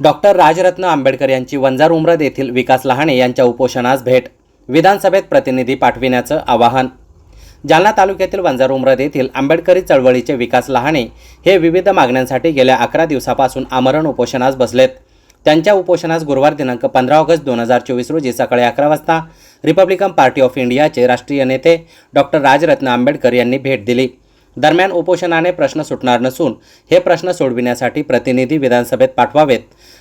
Doctor Rajratna Ambedkar यांची वंजार उमरद येथील विकास लहाणे यांच्या उपोषणास भेट. विधानसभेत प्रतिनिधी पाठविण्याचं आवाहन. जालना तालुक्यातील वंजार उमरद येथील आंबेडकरी चळवळीचे विकास लहाणे हे विविध मागण्यांसाठी गेल्या अकरा दिवसापासून आमरण उपोषणास बसलेत. त्यांच्या उपोषणास गुरुवार दिनांक पंधरा ऑगस्ट दोन हजार चोवीस रोजी सकाळी अकरा वाजता रिपब्लिकन पार्टी ऑफ इंडियाचे राष्ट्रीय नेते डॉक्टर राजरत्न आंबेडकर यांनी भेट दिली. दरम्यान उपोषणाने प्रश्न सुटणार नसून हे प्रश्न सोडविण्यासाठी प्रतिनिधी विधानसभेत पाठवावेत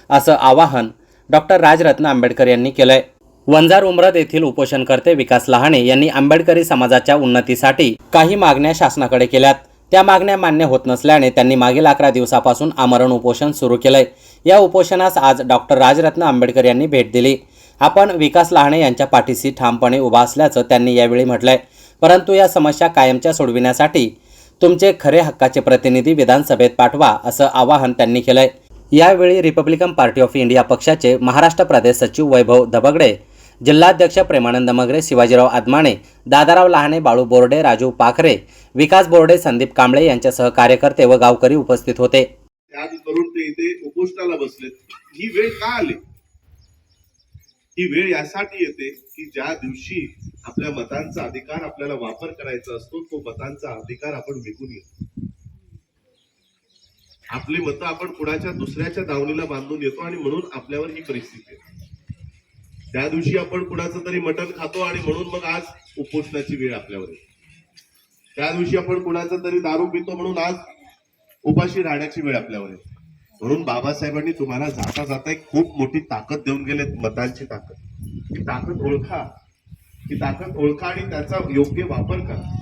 असं आवाहन डॉक्टर राजरत्न आंबेडकर यांनी केलंय. वंजार उमरद येथील उपोषणकर्ते विकास लहाणे यांनी आंबेडकरी समाजाच्या उन्नतीसाठी काही मागण्या शासनाकडे केल्यात. त्या मागण्या मान्य होत नसल्याने त्यांनी मागील अकरा दिवसापासून आमरण उपोषण सुरू केलंय. या उपोषणास आज डॉक्टर राजरत्न आंबेडकर यांनी भेट दिली. आपण विकास लहाणे यांच्या पाठीशी ठामपणे उभा असल्याचं त्यांनी यावेळी म्हटलंय. परंतु या समस्या कायमच्या सोडविण्यासाठी तुमचे खरे हक्काचे प्रतिनिधी विधानसभेत पाठवा असं आवाहन त्यांनी केलंय. यावेळी रिपब्लिकन पार्टी ऑफ इंडिया पक्षाचे महाराष्ट्र प्रदेश सचिव वैभव दबगडे जिल्हाध्यक्ष प्रेमानंद मगरे शिवाजीराव आदमाणे दादाराव लहाने बाळू बोर्डे राजू पाखरे विकास बोर्डे संदीप कांबळे यांच्यासह कार्यकर्ते व गावकरी उपस्थित होते. आज करून ते इथे उपोषणाला बसलेत ही वेळ का आली? ही वेळ यासाठी येते की ज्या दिवशी आपल्या मतांचा अधिकार आपल्याला वापर करायचा असतो तो मतांचा अधिकार आपण विकून घेतो आपली मतं आपण कुणाच्या दुसऱ्याच्या दावणीला बांधून येतो आणि म्हणून आपल्यावर ही परिस्थिती आहे त्या दिवशी आपण कुणाचं तरी मटण खातो आणि म्हणून मग आज उपोषणाची वेळ आपल्यावर येते. त्या दिवशी आपण कुणाचं तरी दारू पितो म्हणून आज उपाशी राहण्याची वेळ आपल्यावर येते. म्हणून बाबासाहेबांनी तुम्हाला जाता जाता एक खूप मोठी ताकद देऊन गेलेत मतांची ताकद. ही ताकद ओळखा. ही ताकद ओळखा आणि त्याचा योग्य वापर करा.